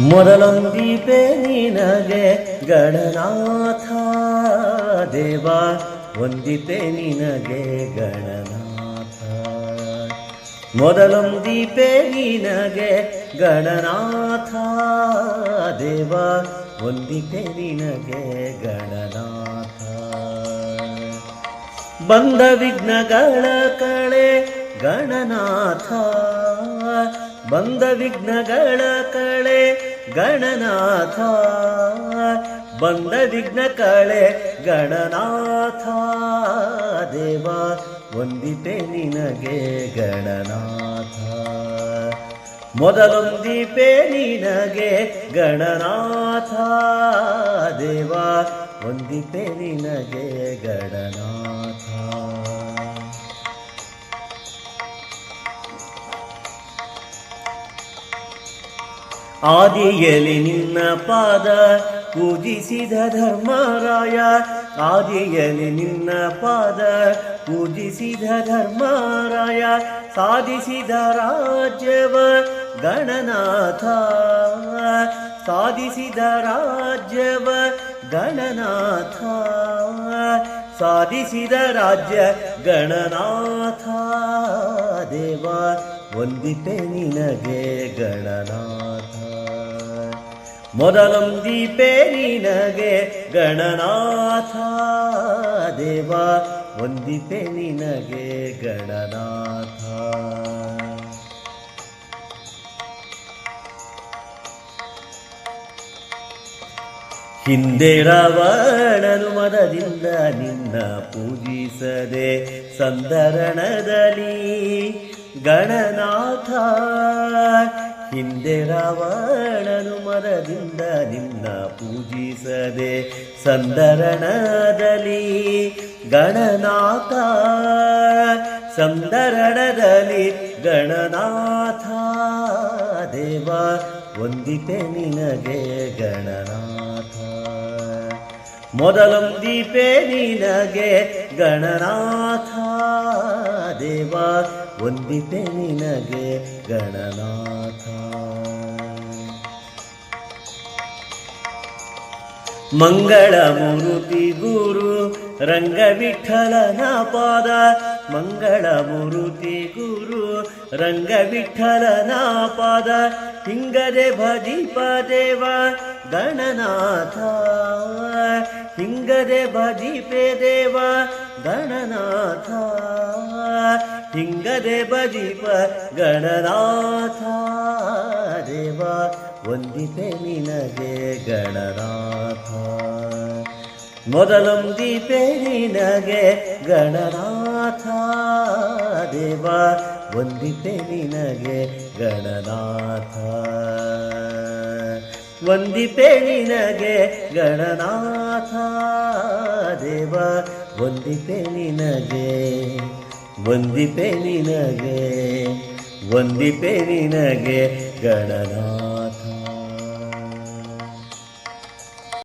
ಮೊದಲೊಂದೀಪೆ ನಿನಗೆ ಗಣನಾಥ ದೇವ ಒಂದಿಪೆ ನಿನಗೆ ಗಣನಾಥ. ಮೊದಲೊಂದೀಪೆ ನಿನಗೆ ಗಣನಾಥ ದೇವ ಒಂದಿಪೆ ನಿನಗೆ ಗಣನಾಥ. ಬಂದ ವಿಘ್ನಗಳ ಕಳೆ ಗಣನಾಥ, ಬಂದ ವಿಘ್ನಗಳ ಕಳೆ ಗಣನಾಥ. ಬಂದ ವಿಘ್ನ ಕಳೆ ಗಣನಾಥ. ದೇವ ಒಂದಿಪೆ ನಿನಗೆ ಗಣನಾಥ. ಮೊದಲೊಂದಿಪೆ ನಿನಗೆ ಗಣನಾಥ. ದೇವ ಒಂದಿಪೆ ನಿನಗೆ ಗಣನಾಥ. ಆದಿಯಲಿ ನಿನ್ನ ಪಾದ ಪೂಜಿಸಿದ ಧರ್ಮರಾಯ. ಆದಿಯಲ್ಲಿ ನಿನ್ನ ಪಾದ ಪೂಜಿಸಿದ ಧರ್ಮರಾಯ. ಸಾಧಿಸಿದ ರಾಜ್ಯವ ಗಣನಾಥ. ಸಾಧಿಸಿದ ರಾಜ್ಯವ ಗಣನಾಥ. ಸಾಧಿಸಿದ ರಾಜ್ಯ ಗಣನಾಥ. ದೇವ ಒಂದಿಪೆ ನಿನಗೆ ಗಣನಾಥ. ಮೊದಲೊಂದಿಪೆ ನಿನಗೆ ಗಣನಾಥ ದೇವ ಒಂದಿಪೆ ನಿನಗೆ ಗಣನಾಥ. ಹಿಂದೆ ರಾವಣನು ಮದದಿಂದ ನಿನ್ನ ಪೂಜಿಸದೆ ಸಂದರಣದಲ್ಲಿ ಗಣನಾಥ. ಹಿಂದೆ ರಾವಣನು ಮರದಿಂದ ನಿನ್ನ ಪೂಜಿಸದೆ ಸಂದರಣದಲ್ಲಿ ಗಣನಾಥ. ಸಂದರಣದಲ್ಲಿ ಗಣನಾಥ. ದೇವ ಒಂದಿತೆ ನಿನಗೆ ಗಣನಾಥ. ಮೊದಲೊಂದಿಪೆ ನಿನಗೆ ಗಣನಾಥ. ದೇವ ಒಂದಿಪೆ ನಿನಗೆ ಗಣನಾಥ. ಮಂಗಳ ಮೂರುತಿ ಗುರು ರಂಗ ವಿಠಲನ ಪಾದ. ಮಂಗಳ ಮೂರುತಿ ಗುರು ರಂಗ ವಿಠಲನ ಪಾದ. ಹಿಂಗದೆ ಭಜಿಪ ದೇವ ಗಣನಾಥ. ಹಿಂಗದೆ ಭಜಿಪೆ ದೇವ ಗಣನಾಥ. ಹಿಂಗದೆ ಭಜಿಪ ಗಣನಾಥ. ದೇವ ಒಂದಿಪೆ ನಿನಗೆ ಗಣನಾಥ. ಮೊದಲೊಂದಿಪೆ ನಿನಗೆ ಗಣನಾಥ. ದೇವ ಒಂದಿಪೆ ನಿನಗೆ ಗಣನಾಥ. ಒಂದಿಪೆ ನಿನಗೆ ಗಣನಾಥ ದೇವ. ಒಂದಿ ನಿನಗೆ ಒಂದಿ ನಿನಗೆ ಒಂದಿ ನಿನಗೆ ಗಣನಾಥ